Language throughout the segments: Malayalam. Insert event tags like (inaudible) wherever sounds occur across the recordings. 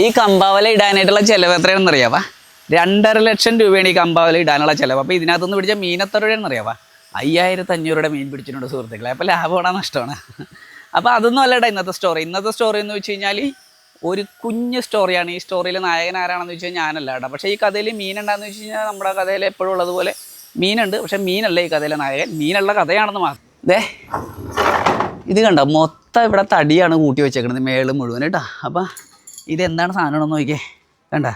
ഈ കമ്പാവല ഇടാനായിട്ടുള്ള ചിലവ് എത്രയാണെന്ന് അറിയാവാ? രണ്ടര ലക്ഷം രൂപയാണ് ഈ കമ്പാവല ഇടാനുള്ള ചിലവ്. അപ്പോൾ ഇതിനകത്തുനിന്ന് പിടിച്ച മീൻ എത്ര രൂപയാണെന്ന് അറിയാവാ? അയ്യായിരത്തി അഞ്ഞൂറുടെ മീൻ പിടിച്ചിട്ടുണ്ട് സുഹൃത്തുക്കളെ. അപ്പോൾ ലാഭമാണോ നഷ്ടമാണ്. അപ്പോൾ അതൊന്നും അല്ലടാ ഇന്നത്തെ സ്റ്റോറി ഇന്നത്തെ സ്റ്റോറി എന്ന് വെച്ച് കഴിഞ്ഞാൽ ഒരു കുഞ്ഞ് സ്റ്റോറിയാണ് ഈ സ്റ്റോറിയിൽ നായകൻ ആരാണെന്ന് വെച്ച് കഴിഞ്ഞാൽ ഞാനല്ല കേട്ടോ പക്ഷേ ഈ കഥയിൽ മീനുണ്ടാന്ന് വെച്ച് കഴിഞ്ഞാൽ നമ്മുടെ കഥയിൽ എപ്പോഴും ഉള്ളതുപോലെ മീനുണ്ട്. പക്ഷേ മീനല്ല ഈ കഥയിലെ നായകൻ. മീനുള്ള കഥയാണെന്ന് മാത്രം ദേ ഇത് കണ്ടോ? മൊത്തം ഇവിടെ തടിയാണ് കൂട്ടി വെച്ചേക്കുന്നത് മേൾ മുഴുവൻ കേട്ടോ. അപ്പം ഇതെന്താണ് സാധനമാണെന്ന് നോക്കിയേ കണ്ട?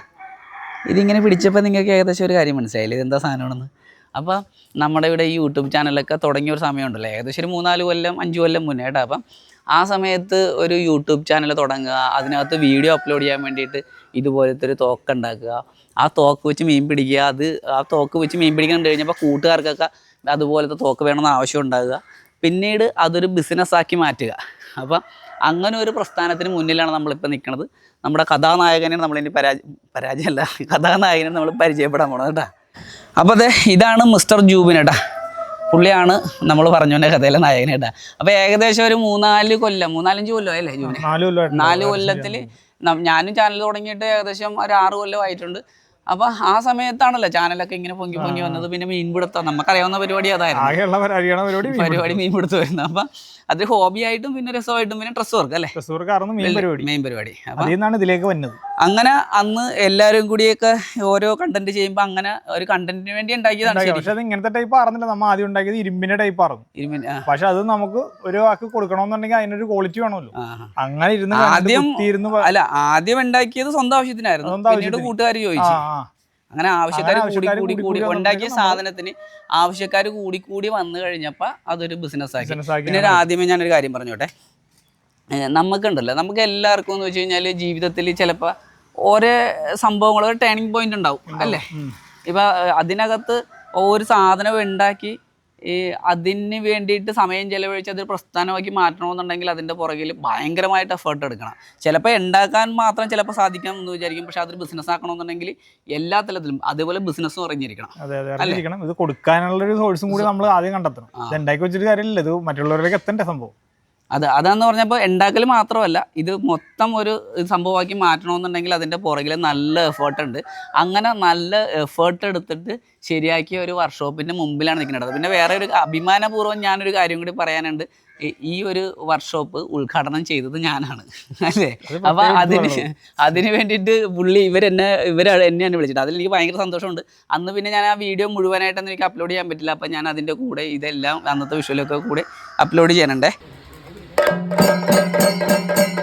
ഇതിങ്ങനെ പിടിച്ചപ്പോൾ നിങ്ങൾക്ക് ഏകദേശം ഒരു കാര്യം മനസ്സിലായില്ലേ? ഇതെന്താ സാധനമാണെന്ന്? അപ്പോൾ നമ്മുടെ ഇവിടെ ഈ യൂട്യൂബ് ചാനലൊക്കെ തുടങ്ങിയ ഒരു സമയമുണ്ടല്ലോ. ഏകദേശം ഒരു മൂന്നാൽ കൊല്ലം അഞ്ച് കൊല്ലം മുന്നേ കേട്ടോ. അപ്പം ആ സമയത്ത് ഒരു യൂട്യൂബ് ചാനൽ തുടങ്ങുക അതിനകത്ത് വീഡിയോ അപ്ലോഡ് ചെയ്യാൻ വേണ്ടിയിട്ട് ഇതുപോലത്തെ ഒരു തോക്ക് ഉണ്ടാക്കുക. ആ തോക്ക് വെച്ച് മീൻ പിടിക്കുക അത് ആ തോക്ക് വെച്ച് മീൻ പിടിക്കാൻ കഴിഞ്ഞപ്പോൾ കൂട്ടുകാർക്കൊക്കെ അതുപോലത്തെ തോക്ക് വേണമെന്ന് ആവശ്യം ഉണ്ടാകുക. പിന്നീട് അതൊരു ബിസിനസ്സാക്കി മാറ്റുക. അപ്പം അങ്ങനെ ഒരു പ്രസ്ഥാനത്തിന് മുന്നിലാണ് നമ്മളിപ്പോൾ നിൽക്കുന്നത് നമ്മുടെ കഥാനായകനെ നമ്മളിനി പരാജയ പരാജയമല്ല കഥാനായകനെ നമ്മൾ പരിചയപ്പെടാൻ പോണത് കേട്ടോ. അപ്പോൾ അതെ ഇതാണ് മിസ്റ്റർ ജൂബിൻ കേട്ടാ. പുള്ളിയാണ് നമ്മൾ പറഞ്ഞോന്റെ കഥയിലെ നായകൻ കേട്ടാ. അപ്പോൾ ഏകദേശം ഒരു മൂന്നാൽ കൊല്ലം മൂന്നാലഞ്ച് കൊല്ലം അല്ലേ ജൂബിന്? നാല് കൊല്ലത്തിൽ ഞാനും ചാനൽ തുടങ്ങിയിട്ട് ഏകദേശം ഒരു ആറ് കൊല്ലം ആയിട്ടുണ്ട്. അപ്പൊ ആ സമയത്താണല്ലോ ചാനലൊക്കെ ഇങ്ങനെ പൊങ്ങി പൊങ്ങി വന്നത്. പിന്നെ മീൻപിടുത്തം നമുക്കറിയാവുന്ന പരിപാടി അതായിരുന്നു. പരിപാടി പരിപാടി മീൻപിടുത്തം വരുന്നത് അപ്പൊ അത് ഹോബിയായിട്ടും പിന്നെ രസമായിട്ടും പിന്നെ ഡ്രസ് വർക്ക് അല്ലേ? മെയിൻ പരിപാടി. മെയിൻ പരിപാടി. അപ്പൊ ഇതിലേക്ക് വന്നത്. അങ്ങനെ അന്ന് എല്ലാവരും കൂടിയൊക്കെ ഓരോ കണ്ടന്റ് ചെയ്യുമ്പോൾ അങ്ങനെ ഒരു കണ്ടന്റിന് വേണ്ടി ഉണ്ടാക്കിയതാണ് പക്ഷെ അത് ഇങ്ങനത്തെ ടൈപ്പ് ആറുന്നില്ല നമ്മൾ ആദ്യം ഉണ്ടാക്കിയത് ഇരുമ്പിന്റെ ടൈപ്പ് ആറും പക്ഷെ അത് നമുക്ക് ഒരു വാക്ക് കൊടുക്കണമെന്നുണ്ടെങ്കിൽ അതിനൊരു ക്വാളിറ്റി വേണമല്ലോ. അങ്ങനെ ഇരുന്ന് ആദ്യം- അല്ല ആദ്യം ഉണ്ടാക്കിയത് സ്വന്തം ആവശ്യത്തിനായിരുന്നു. പിന്നീട്. കൂട്ടുകാർ ചോദിച്ചു. അങ്ങനെ ആവശ്യക്കാർ കൂടി കൂടി കൂടി ഉണ്ടാക്കിയ സാധനത്തിന് ആവശ്യക്കാർ കൂടി കൂടി വന്നു കഴിഞ്ഞപ്പോൾ അതൊരു ബിസിനസ് ആക്കി. പിന്നെ ആദ്യമേ ഞാനൊരു കാര്യം പറഞ്ഞോട്ടെ. നമുക്കുണ്ടല്ലോ നമുക്ക് എല്ലാവർക്കും എന്ന് വെച്ച് കഴിഞ്ഞാൽ ജീവിതത്തിൽ ചിലപ്പോൾ ഓരോ സംഭവങ്ങൾ ഒരു ടേണിംഗ് പോയിന്റ് ഉണ്ടാവും അല്ലേ? ഇപ്പൊ അതിനകത്ത് ഒരു സാധനം ഉണ്ടാക്കി ഈ അതിന് വേണ്ടിയിട്ട് സമയം ചെലവഴിച്ച് അതൊരു പ്രസ്ഥാനമാക്കി മാറ്റണമെന്നുണ്ടെങ്കിൽ അതിന്റെ പുറകിൽ ഭയങ്കരമായിട്ട് എഫേർട്ട് എടുക്കണം. ചിലപ്പോൾ ഉണ്ടാക്കാൻ മാത്രം ചിലപ്പോൾ സാധിക്കാം എന്ന് വിചാരിക്കും പക്ഷെ അതൊരു ബിസിനസ് ആക്കണമെന്നുണ്ടെങ്കിൽ എല്ലാ തലത്തിലും അതേപോലെ ബിസിനസ്സും അറിഞ്ഞിരിക്കണം. അതെ അതെ അറിഞ്ഞിരിക്കണം. ഇത് കൊടുക്കാനുള്ള ഒരു സോഴ്സും കൂടി നമ്മൾ ആദ്യം കണ്ടെത്തണം. ഇത് ഉണ്ടാക്കി വെച്ചിട്ട് കാര്യമില്ല. ഇത് മറ്റുള്ളവരിലേക്ക് എത്തേണ്ട സംഭവം. അത് അതാന്ന് പറഞ്ഞപ്പോൾ ഉണ്ടാക്കൽ മാത്രമല്ല ഇത് മൊത്തം ഒരു സംഭവമാക്കി മാറ്റണമെന്നുണ്ടെങ്കിൽ അതിന്റെ പുറകിൽ നല്ല എഫേർട്ട് ഉണ്ട്. അങ്ങനെ നല്ല എഫേർട്ട് എടുത്തിട്ട് ശരിയാക്കിയ ഒരു വർക്ക്ഷോപ്പിന്റെ മുമ്പിലാണ് നിൽക്കുന്നത് പിന്നെ വേറെ ഒരു അഭിമാനപൂർവം ഞാനൊരു കാര്യം കൂടി പറയാനുണ്ട്. ഈ- ഈ ഒരു വർക്ക്ഷോപ്പ് ഉദ്ഘാടനം ചെയ്തത് ഞാനാണ്. അല്ലേ? അപ്പൊ അതിന് അതിന് വേണ്ടിയിട്ട് പുള്ളി ഇവരെന്നെ ഇവർ എന്നെയാണ് വിളിച്ചിട്ട് അതിൽ എനിക്ക് ഭയങ്കര സന്തോഷമുണ്ട്. അന്ന് പിന്നെ ഞാൻ ആ വീഡിയോ മുഴുവനായിട്ടൊന്നും എനിക്ക് അപ്ലോഡ് ചെയ്യാൻ പറ്റില്ല. അപ്പം ഞാൻ അതിന്റെ കൂടെ ഇതെല്ലാം അന്നത്തെ വിഷ്വലൊക്കെ കൂടെ അപ്ലോഡ് ചെയ്യാനുണ്ടേ Thank you.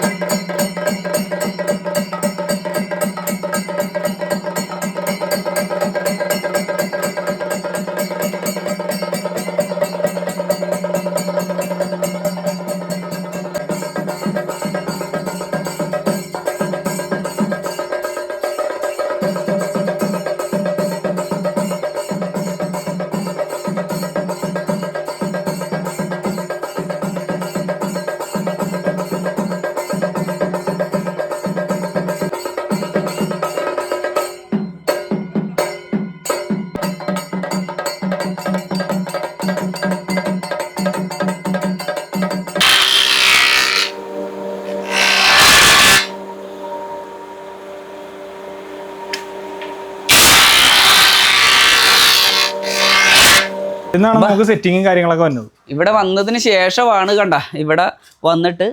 എന്നാണ് നമുക്ക് സെറ്റിങ്ങും കാര്യങ്ങളൊക്കെ വന്നത്. ഇവിടെ വന്നതിന് ശേഷമാണ് കണ്ട. ഇവിടെ വന്നിട്ട്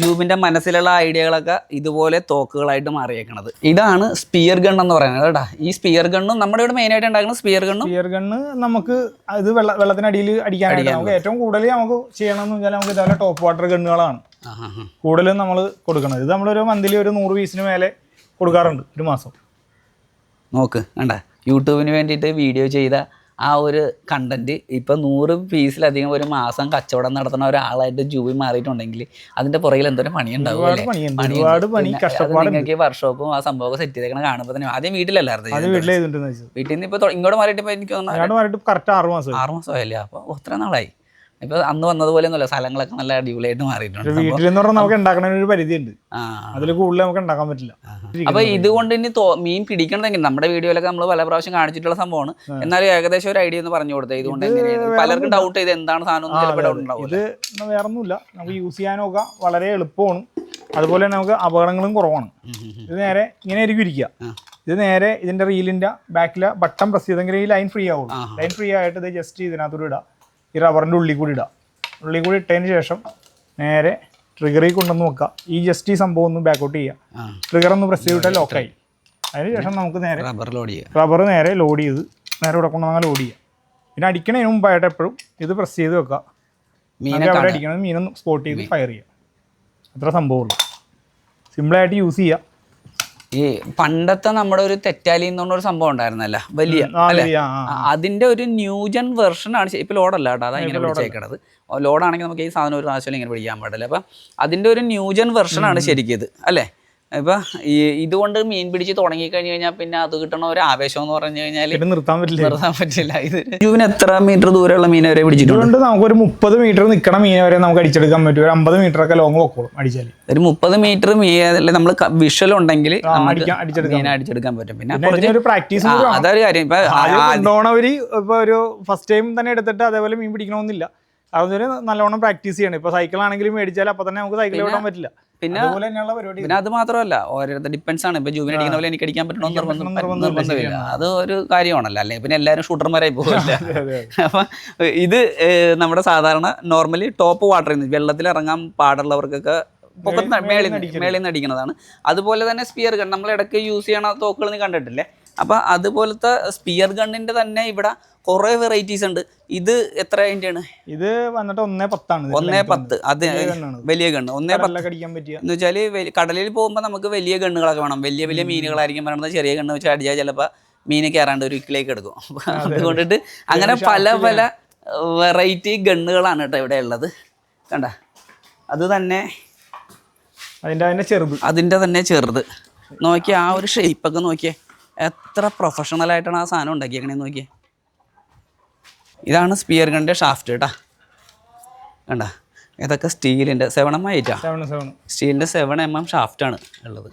ജൂബിന്റെ മനസ്സിലുള്ള ഐഡിയകളൊക്കെ ഇതുപോലെ തോക്കുകളായിട്ട് മാറിയേക്കണത്. ഇതാണ് സ്പിയർ ഗൺ എന്ന് പറയുന്നത് കേട്ടാ. ഈ സ്പിയർ ഗണ്ണും നമ്മുടെ ഇവിടെ മെയിൻ ആയിട്ട് ഉണ്ടാക്കുന്ന സ്പിയർ ഗണ്ണും സ്പിയർ ഗണ്ണ് നമുക്ക് അത് വെള്ള വെള്ളത്തിനടിയിൽ അടിക്കാനായിട്ട് നമുക്ക് ഏറ്റവും കൂടുതൽ നമുക്ക് ചെയ്യണമെന്ന് വെച്ചാൽ നമുക്ക് ഇതുപോലെ ടോപ്പ് വാട്ടർ ഗണ്ണുകളാണ് കൂടുതലും നമ്മൾ കൊടുക്കുന്നത് ഇത് നമ്മളൊരു മന്ത്ലി ഒരു നൂറ് പീസിന് മേലെ കൊടുക്കാറുണ്ട് ഒരു മാസം. നോക്ക് കണ്ട. യൂട്യൂബിന് വേണ്ടിയിട്ട് വീഡിയോ ചെയ്ത ആ ഒരു കണ്ടന്റ് ഇപ്പം നൂറ് പീസിലധികം ഒരു മാസം കച്ചവടം നടത്തുന്ന ഒരാളായിട്ട് ജൂബി മാറിയിട്ടുണ്ടെങ്കിൽ അതിന്റെ പുറകിൽ എന്തോരം പണിയുണ്ടാവും നിങ്ങൾക്ക് വർക്ക്ഷോപ്പും ആ സംഭവമൊക്കെ സെറ്റ് ചെയ്തേക്കണം കാണുമ്പോൾ തന്നെ ആദ്യം വീട്ടിലല്ലായിരുന്നു. വീട്ടിൽ നിന്ന് ഇപ്പൊ ഇങ്ങോട്ട് മാറിയിട്ട് ഇപ്പൊ എനിക്ക് തോന്നുന്നു ആറ് മാസം ആറ് മാസമായില്ലേ അപ്പൊ ഒത്തിരി നാളായി? ഇപ്പൊ അന്ന് വന്നതുപോലെ ഒന്നുമല്ല സ്ഥലങ്ങളൊക്കെ നല്ല അടിപൊളിയായിട്ട് മാറിയിട്ടുണ്ട്. വീട്ടിൽ എന്ന് പറഞ്ഞാൽ നമുക്ക് ഉണ്ടാക്കണ ഒരു പരിധിയുണ്ട്. അതിൽ കൂടുതൽ നമുക്ക് ഉണ്ടാക്കാൻ പറ്റില്ല. അപ്പൊ ഇതുകൊണ്ട് ഇനി മീൻ പിടിക്കണമെങ്കിൽ നമ്മുടെ വീഡിയോയിലൊക്കെ നമ്മൾ പല പ്രാവശ്യം കാണിച്ചിട്ടുള്ള സംഭവമാണ്. എന്നാലും ഏകദേശം ഒരു ഐഡിയ ഒന്ന് പറഞ്ഞു കൊടുത്തത് ഇതുകൊണ്ട് എങ്ങനെയാണ്? പലർക്കും ഡൗട്ട് ചെയ്ത് എന്താണ് സാധനം ചിലപ്പോൾ ഡൗട്ട് ഉണ്ടാവും ഇത് വേറെ ഒന്നുമില്ല. നമുക്ക് യൂസ് ചെയ്യാനൊക്കെ വളരെ എളുപ്പമാണ്. അതുപോലെ തന്നെ നമുക്ക് അപകടങ്ങളും കുറവാണ്. ഇത് നേരെ ഇങ്ങനെ ആയിരിക്കും ഇരിക്കുക. ഇത് നേരെ ഇതിന്റെ റീലിന്റെ ബാക്കിലെ ബട്ടൺ പ്രസ് ചെയ്തെങ്കിൽ ഈ ലൈൻ ഫ്രീ ആവുള്ളൂ. ലൈൻ ഫ്രീ ആയിട്ട് ഇത് ജസ്റ്റ് ഇതിനകത്തൂടെ ഇടാം. ഈ റബ്ബറിന്റെ ഉള്ളിൽ കൂടി ഇടാം. ഉള്ളിൽ കൂടി ഇട്ടതിന് ശേഷം നേരെ ട്രിഗറിൽ കൊണ്ടുവന്ന് വെക്കുക ഈ ജസ്റ്റ് ഈ സംഭവം ഒന്ന് ബാക്കൗട്ട് ചെയ്യുക ട്രിഗർ ഒന്ന് പ്രസ് ചെയ്തിട്ട് ലോക്കായി അതിന് ശേഷം നമുക്ക് നേരെ റബ്ബർ ലോഡ് ചെയ്യുക റബ്ബർ നേരെ ലോഡ് ചെയ്ത് നേരെ ഇവിടെ കൊണ്ടുവന്നാൽ ലോഡ് ചെയ്യുക പിന്നെ അടിക്കണതിന് മുമ്പായിട്ട് എപ്പോഴും ഇത് പ്രസ് ചെയ്ത് വെക്കുക മീനെ അവിടെ അടിക്കണം മീനൊന്ന് സ്പോട്ട് ചെയ്ത് ഫയർ ചെയ്യുക അത്ര സംഭവമുള്ളൂ. സിമ്പിളായിട്ട് യൂസ് ചെയ്യുക ഈ പണ്ടത്തെ നമ്മുടെ ഒരു തെറ്റാലി എന്ന് പറഞ്ഞ ഒരു സംഭവം ഉണ്ടായിരുന്നല്ല വലിയ അല്ലേ? അതിന്റെ ഒരു ന്യൂജൻ വെർഷൻ ആണ് ഇപ്പൊ ലോഡല്ല കേട്ടോ അതാ ഇങ്ങനെ പിടിച്ചേക്കണത് ലോഡാണെങ്കിൽ നമുക്ക് ഈ സാധനം ഒരു പ്രാവശ്യം ഇങ്ങനെ പിടിക്കാൻ പാടില്ല. അപ്പൊ അതിന്റെ ഒരു ന്യൂജൻ വെർഷൻ ആണ് ശരിക്കും ഇത് അല്ലേ? ഇപ്പൊ ഈ ഇതുകൊണ്ട് മീൻ പിടിച്ച് തുടങ്ങി കഴിഞ്ഞു കഴിഞ്ഞാൽ പിന്നെ അത് കിട്ടണ ഒരു ആവേശം എന്ന് പറഞ്ഞു കഴിഞ്ഞാൽ നിർത്താൻ പറ്റില്ല. നിർത്താൻ പറ്റില്ല. ഇത് ജൂവിന് എത്ര മീറ്റർ ദൂരെയുള്ള മീൻ വരെ പിടിച്ചിട്ടുണ്ട്? നമുക്ക് ഒരു മുപ്പത് മീറ്റർ നിൽക്കണ മീൻ വരെ നമുക്ക് അടിച്ചെടുക്കാൻ പറ്റും. ഒരു അമ്പത് മീറ്റർ ഒക്കെ ലോങ് പൊക്കോളും അടിച്ചാൽ ഒരു മുപ്പത് മീറ്റർ മീൻ നമ്മൾ വിഷ്വൽ ഉണ്ടെങ്കിൽ മീൻ അടിച്ചെടുക്കാൻ പറ്റും. പിന്നെ ഒരു പ്രാക്ടീസ് ആ, അതൊരു കാര്യം. ഇപ്പൊ ഇപ്പൊ ഒരു ഫസ്റ്റ് ടൈം തന്നെ എടുത്തിട്ട് അതേപോലെ മീൻ പിടിക്കണമെന്നില്ല അതൊരു നല്ലോണം പ്രാക്ടീസ് ചെയ്യണം. ഇപ്പൊ സൈക്കിൾ ആണെങ്കിലും മേടിച്ചാൽ അപ്പൊ തന്നെ നമുക്ക് സൈക്കിൾ വിടാൻ പറ്റില്ല. പിന്നെ പിന്നെ അത് മാത്രമല്ല ഓരോരുത്തർ ഡിപ്പെൻസ് ആണ്. ഇപ്പൊ ജൂബിന് അടിക്കുന്ന പോലെ എനിക്ക് അടിക്കാൻ പറ്റണോ നിർബന്ധം നിർബന്ധമില്ല, അത് ഒരു കാര്യമാണല്ലോ. അല്ലെങ്കിൽ പിന്നെ എല്ലാവരും ഷൂട്ടർമാരായി പോകില്ല. അപ്പൊ ഇത് നമ്മുടെ സാധാരണ നോർമലി ടോപ്പ് വാട്ടറിൽ നിന്ന് വെള്ളത്തിൽ ഇറങ്ങാൻ പാടുള്ളവർക്കൊക്കെ പൊക്കത്ത് മേളിൽ നിന്ന് മേളിൽ നിന്ന് അടിക്കുന്നതാണ്. അതുപോലെ തന്നെ സ്പിയർ ഗൺ നമ്മൾ ഇടയ്ക്ക് യൂസ് ചെയ്യണ തോക്കുകൾ നീ കണ്ടിട്ടില്ലേ? അപ്പൊ അതുപോലത്തെ സ്പിയർ ഗണ്ണിന്റെ തന്നെ ഇവിടെ കുറേ വെറൈറ്റീസ് ഉണ്ട്. ഇത് എത്ര അതിന്റെയാണ് ഇത് വന്നിട്ട് ഒന്നേ പത്താണ്. ഒന്നേ പത്ത്. അത് വലിയ ഗണ്ണ് ഒന്നേ പത്ത്. അടിക്കാൻ പറ്റിയ. എന്ന് വെച്ചാൽ കടലിൽ പോകുമ്പോൾ നമുക്ക് വലിയ ഗണ്ണുകളൊക്കെ വേണം. വലിയ വലിയ മീനുകളായിരിക്കും പറയുന്നത്. ചെറിയ ഗണ്ണ് വെച്ച് അടിച്ചാൽ ചിലപ്പോൾ മീൻ കയറാണ്ട് ഒരു ഇക്കിലേക്ക് എടുക്കും. അപ്പൊ അതുകൊണ്ടിട്ട് അങ്ങനെ പല പല വെറൈറ്റി ഗണ്ണുകളാണ് കേട്ടോ ഇവിടെ ഉള്ളത്. കണ്ട? അത് തന്നെ അതിന്റെ തന്നെ ചെറുത്. അതിന്റെ തന്നെ ചെറുത്. നോക്കിയാൽ ആ ഒരു ഷേപ്പൊക്കെ നോക്കിയേ. എത്ര പ്രൊഫഷണൽ ആയിട്ടാണ് ആ സാധനം ഉണ്ടാക്കിയേക്കണേന്ന് നോക്കിയേ. ഇതാണ് സ്പിയർ ഗണ്ണിന്റെ ഷാഫ്റ്റ് കേട്ടാ കണ്ട? ഇതൊക്കെ സ്റ്റീലിന്റെ സെവൻ എം ആയിട്ടാ സ്റ്റീലിന്റെ സെവൻ എം എം ഷാഫ്റ്റാണ് ഉള്ളത്.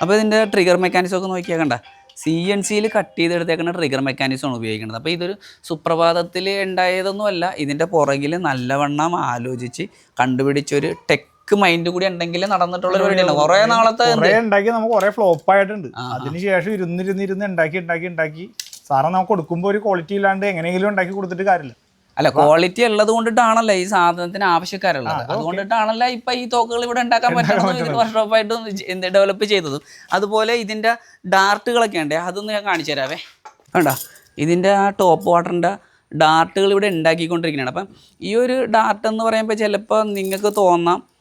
അപ്പോൾ ഇതിന്റെ ട്രിഗർ മെക്കാനിസം ഒക്കെ നോക്കിയാൽ കണ്ട? സി എൻ സിയിൽ കട്ട് ചെയ്തെടുത്തേക്കുന്ന ട്രിഗർ മെക്കാനിസമാണ് ഉപയോഗിക്കുന്നത്. അപ്പോൾ ഇതൊരു സുപ്രഭാതത്തിൽ ഉണ്ടായതൊന്നുമല്ല ഇതിന്റെ പുറകിൽ നല്ലവണ്ണം ആലോചിച്ച് കണ്ടുപിടിച്ചൊരു ടെക് മൈൻഡ് കൂടി ഉണ്ടെങ്കിൽ നടന്നിട്ടുള്ള പരിപാടിയാണ്. കുറേ നാളത്തെ കുറെ ഉണ്ടാക്കി നമുക്ക് കുറെ ഫ്ലോപ്പ് ആയിട്ടുണ്ട്. അതിനുശേഷം ഇരുന്നിരുന്നിരുന്ന് ഉണ്ടാക്കി ഉണ്ടാക്കി ഉണ്ടാക്കി. സാറേ നമുക്ക് കൊടുക്കുമ്പോൾ ഒരു ക്വാളിറ്റി ഇല്ലാണ്ട് എങ്ങനെയെങ്കിലും ഉണ്ടാക്കി കൊടുത്തിട്ട് കാര്യമില്ല. അല്ല ക്വാളിറ്റി ഉള്ളത് കൊണ്ടിട്ടാണല്ലോ ഈ സാധനത്തിന് ആവശ്യക്കാരുള്ളത്. അതുകൊണ്ടിട്ടാണല്ലോ ഇപ്പൊ ഈ തോക്കുകൾ ഇവിടെ ഉണ്ടാക്കാൻ പറ്റുന്നത് വർഷോപ്പായിട്ടും ഡെവലപ്പ് ചെയ്തത്. അതുപോലെ ഇതിന്റെ ഡാർട്ടുകളൊക്കെ ഉണ്ട്. അതൊന്ന് ഞാൻ കാണിച്ചു തരാവേ. കണ്ടോ? ഇതിന്റെ ആ ടോപ്പ് വാട്ടറിന്റെ ഡാർട്ടുകൾ ഇവിടെ ഉണ്ടാക്കിക്കൊണ്ടിരിക്കുന്നുണ്ട്. അപ്പം ഈ ഒരു ഡാർട്ട് എന്ന് പറയുമ്പോൾ ചിലപ്പോൾ നിങ്ങൾക്ക് തോന്നാം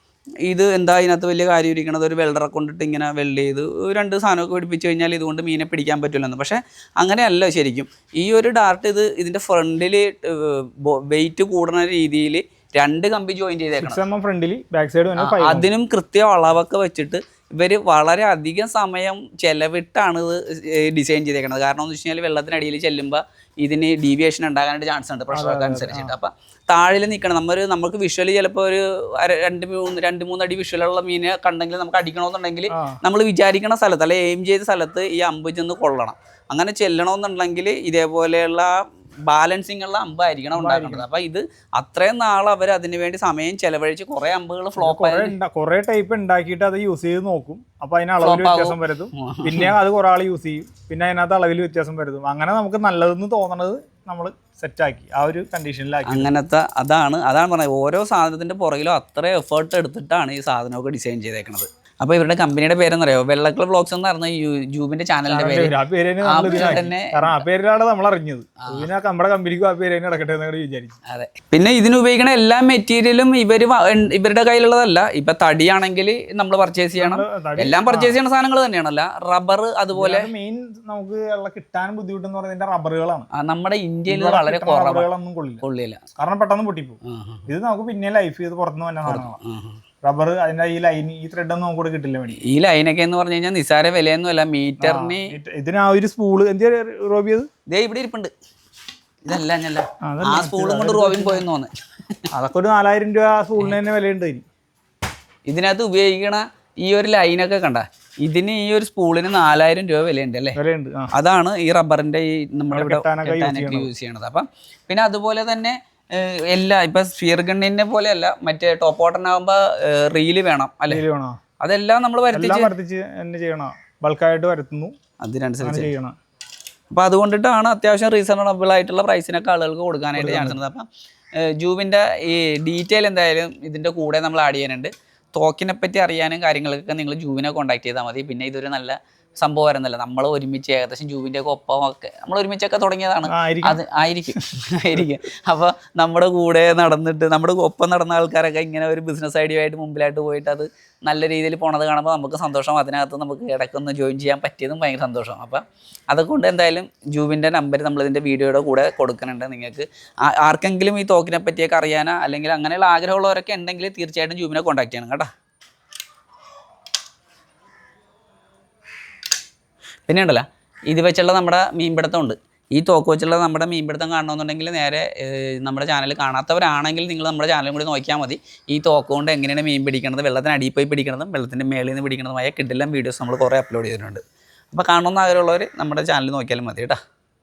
ഇത് എന്താ ഇതിനകത്ത് വലിയ കാര്യം ഇരിക്കണത്? ഒരു വെള്ളറെ കൊണ്ടിട്ട് ഇങ്ങനെ വെൽഡ് ചെയ്ത് രണ്ട് സാധനമൊക്കെ പിടിപ്പിച്ച് കഴിഞ്ഞാൽ ഇതുകൊണ്ട് മീനെ പിടിക്കാൻ പറ്റില്ലെന്ന് പക്ഷേ അങ്ങനെയല്ല ശരിക്കും. ഈ ഒരു ഡാർട്ട് ഇത് ഇതിന്റെ ഫ്രണ്ടിൽ വെയിറ്റ് കൂടുന്ന രീതിയിൽ രണ്ട് കമ്പി ജോയിൻ ചെയ്തേക്കണം. ഫ്രണ്ടിൽ ബാക്ക് സൈഡ് അതിനും കൃത്യ അളവൊക്കെ വെച്ചിട്ട് ഇവർ വളരെ അധികം സമയം ചെലവിട്ടാണ് ഇത് ഡിസൈൻ ചെയ്തേക്കുന്നത് കാരണം എന്ന് വെച്ച് കഴിഞ്ഞാൽ വെള്ളത്തിനടിയിൽ ചെല്ലുമ്പോൾ ഇതിന് ഡീവിയേഷൻ ഉണ്ടാകാനായിട്ട് ചാൻസ് ഉണ്ട് പ്രഷർ അനുസരിച്ചിട്ട് അപ്പം താഴിൽ നിൽക്കണം നമ്മൾ നമുക്ക് വിഷ്വലി ചിലപ്പോൾ ഒരു രണ്ട് മൂന്ന് രണ്ട് മൂന്ന് അടി വിഷ്വലുള്ള മീനെ കണ്ടെങ്കിൽ നമുക്ക് അടിക്കണമെന്നുണ്ടെങ്കിൽ നമ്മൾ വിചാരിക്കുന്ന സ്ഥലത്ത് അല്ലെങ്കിൽ എയിം ചെയ്ത സ്ഥലത്ത് ഈ അമ്പ് ചെന്ന് കൊള്ളണം. അങ്ങനെ ചെല്ലണമെന്നുണ്ടെങ്കിൽ ഇതേപോലെയുള്ള ബാലൻസിങ് ഉള്ള അമ്പായിരിക്കണം. ഉണ്ടാക്കേണ്ടത്. അപ്പൊ ഇത് അത്രയും നാൾ അവർ അതിനു വേണ്ടി സമയം ചെലവഴിച്ച് കുറെ അമ്പുകൾ ഫ്ലോപ്പ് കുറെ കുറെ ടൈപ്പ് ഉണ്ടാക്കിയിട്ട് അത് യൂസ് ചെയ്ത് നോക്കും. അപ്പൊ അതിന് അളവിൽ വ്യത്യാസം വരുത്തും. പിന്നെ അത് കുറെ ആൾ യൂസ് ചെയ്യും. പിന്നെ അതിനകത്ത് അളവിൽ വ്യത്യാസം വരുത്തും. അങ്ങനെ നമുക്ക് നല്ലതെന്ന് തോന്നണത് നമ്മൾ സെറ്റാക്കി ആ ഒരു കണ്ടീഷനിലാക്കി അങ്ങനത്തെ അതാണ് അതാണ് പറഞ്ഞത്. ഓരോ സാധനത്തിന്റെ പുറകിലും അത്ര എഫേർട്ട് എടുത്തിട്ടാണ് ഈ സാധനമൊക്കെ ഡിസൈൻ ചെയ്തേക്കുന്നത് അപ്പൊ ഇവരുടെ കമ്പനിയുടെ പേരെന്നറിയോ? വെള്ളക്കളർ വ്ളോഗ്സ് എന്നായിരുന്നു പറഞ്ഞ ജൂബിന്റെ ചാനലിന്റെ പേര്. ആ തന്നെ പേരിലാണ് നമ്മൾ അറിഞ്ഞത്. പിന്നെ നമ്മുടെ കമ്പനിക്കും ആ പേര് തന്നെ നടക്കട്ടെ എന്ന് വിചാരിച്ചു അതെ. പിന്നെ ഇതിന് ഉപയോഗിക്കുന്ന എല്ലാ മെറ്റീരിയലും ഇവർ ഇവരുടെ കയ്യിലുള്ളതല്ല. ഇപ്പൊ തടിയാണെങ്കിൽ നമ്മൾ പർച്ചേസ് ചെയ്യണം. എല്ലാം പർച്ചേസ് ചെയ്യുന്ന സാധനങ്ങൾ തന്നെയാണല്ല. റബ്ബർ അതുപോലെ മെയിൻ നമുക്ക് കിട്ടാൻ ബുദ്ധിമുട്ടെന്ന് പറയുന്നത് റബ്ബറുകളാണ് നമ്മുടെ ഇന്ത്യയിൽ വളരെ റബ്ബറുകളൊന്നും കൊള്ളില്ല. കൊള്ളില്ല. കാരണം പെട്ടെന്ന് പൊട്ടിപ്പോ ഇത് നമുക്ക് പിന്നെ ലൈഫ് ചെയ്ത് പുറത്തുനിന്ന് വന്ന സാധനങ്ങളാണ്. റബ്ബർ അതിന്റെ ഈ ലൈൻ ഈ ത്രെഡ് ഒന്നും നമുക്ക് കൂടെ കിട്ടില്ല മേടി. ഈ ലൈനൊക്കെ എന്ന് പറഞ്ഞു കഴിഞ്ഞാൽ നിസാര വിലയൊന്നുമല്ല മീറ്ററിന് ഇതിന് ആ ഒരു സ്പൂൾ എന്ത് റോബിയത് ദേ ഇവിടെ ഇരിപ്പുണ്ട്. ഇതല്ല ഞല്ല ആ സ്പൂളും കൊണ്ട് റോബിൻ പോയെന്ന് തോന്നുന്നു. അതൊക്കെ ഒരു നാലായിരം രൂപ ആ സ്പൂളിന് തന്നെ വിലയുണ്ട് ഇനി. ഇതിനകത്ത് ഉപയോഗിക്കണ ഈ ഒരു ലൈനൊക്കെ കണ്ട ഇതിന് ഈ ഒരു സ്പൂളിന് നാലായിരം രൂപ വിലയുണ്ട് അല്ലേ? അതാണ് ഈ റബ്ബറിന്റെ ഈ നമ്മുടെ ഇവിടെ യൂസ് ചെയ്യണത്. അപ്പം പിന്നെ അതുപോലെ തന്നെ എല്ലാ ഇപ്പൊ സ്ഫിയർ ഗണ്ണിനെ പോലെയല്ല മറ്റേ ടോപ്പ് ഓട്ടനാകുമ്പോ റീൽ വേണം അല്ലെ? അതെല്ലാം നമ്മൾ ചെയ്യണം. ബൾക്കായിട്ട് വരുത്തുന്നു. അതിനനുസരിച്ച്. അപ്പൊ ചെയ്യണം. അപ്പോൾ അതുകൊണ്ടിട്ടാണ് അത്യാവശ്യം റീസണബിൾ ആയിട്ടുള്ള പ്രൈസിനൊക്കെ ആളുകൾക്ക് കൊടുക്കാനായിട്ട് ചാൻസ് ഉണ്ട് അപ്പം ജൂബിന്റെ ഈ ഡീറ്റെയിൽ എന്തായാലും ഇതിന്റെ കൂടെ നമ്മൾ ആഡ് ചെയ്യാനുണ്ട്. തോക്കിനെ പറ്റി അറിയാനും കാര്യങ്ങൾക്കൊക്കെ നിങ്ങൾ ജൂവിനെ കോൺടാക്ട് ചെയ്താൽ മതി. പിന്നെ ഇതൊരു നല്ല സംഭവം വരുന്നില്ല? നമ്മൾ ഒരുമിച്ച് ഏകദേശം ജൂബിന്റെ ഒക്കെ ഒപ്പമൊക്കെ നമ്മൾ ഒരുമിച്ചൊക്കെ തുടങ്ങിയതാണ്. അത് ആയിരിക്കും. (laughs) ആയിരിക്കും. അപ്പോൾ നമ്മുടെ കൂടെ നടന്നിട്ട് നമ്മുടെ ഒപ്പം നടന്ന ആൾക്കാരൊക്കെ ഇങ്ങനെ ഒരു ബിസിനസ് ഐഡിയ ആയിട്ട് മുമ്പിലായിട്ട് പോയിട്ട് അത് നല്ല രീതിയിൽ പോണത് കാണുമ്പോൾ നമുക്ക് സന്തോഷം. അതിനകത്ത് നമുക്ക് ഇടയ്ക്കൊന്ന് ജോയിൻ ചെയ്യാൻ പറ്റിയതും ഭയങ്കര സന്തോഷം. അപ്പം അതുകൊണ്ട് എന്തായാലും ജൂബിന്റെ നമ്പർ നമ്മൾ നമ്മളിതിന്റെ വീഡിയോയുടെ കൂടെ കൊടുക്കുന്നുണ്ട്. നിങ്ങൾക്ക് ആർക്കെങ്കിലും ഈ തോക്കിനെ പറ്റിയൊക്കെ അറിയാനോ അല്ലെങ്കിൽ അങ്ങനെയുള്ള ആഗ്രഹമുള്ളവരൊക്കെ ഉണ്ടെങ്കിൽ തീർച്ചയായിട്ടും ജൂബിനെ കോൺടാക്ട് ചെയ്യണം കേട്ടോ. പിന്നെ ഉണ്ടല്ലോ ഇത് വെച്ചുള്ള നമ്മുടെ മീൻപിടുത്തം ഉണ്ട് ഈ തോക്ക് വെച്ചുള്ള നമ്മുടെ മീൻപിടുത്തം കാണണമെന്നുണ്ടെങ്കിൽ നേരെ നമ്മുടെ ചാനൽ കാണാത്തവരാണെങ്കിൽ നിങ്ങൾ നമ്മുടെ ചാനലും കൂടി നോക്കിയാൽ മതി. ഈ തോക്ക് കൊണ്ട് എങ്ങനെയാണ് മീൻ പിടിക്കണത് വെള്ളത്തിന് അടിയിൽ പോയി പിടിക്കണതും വെള്ളത്തിന്റെ മേളിൽ നിന്ന് പിടിക്കണതുമായ കിട്ടില്ല വീഡിയോസ് നമ്മൾ കുറേ അപ്ലോഡ് ചെയ്തിട്ടുണ്ട്. അപ്പോൾ കാണണമെന്ന് ആഗ്രഹമുള്ളവർ നമ്മുടെ ചാനൽ നോക്കിയാലും മതി കേട്ടോ.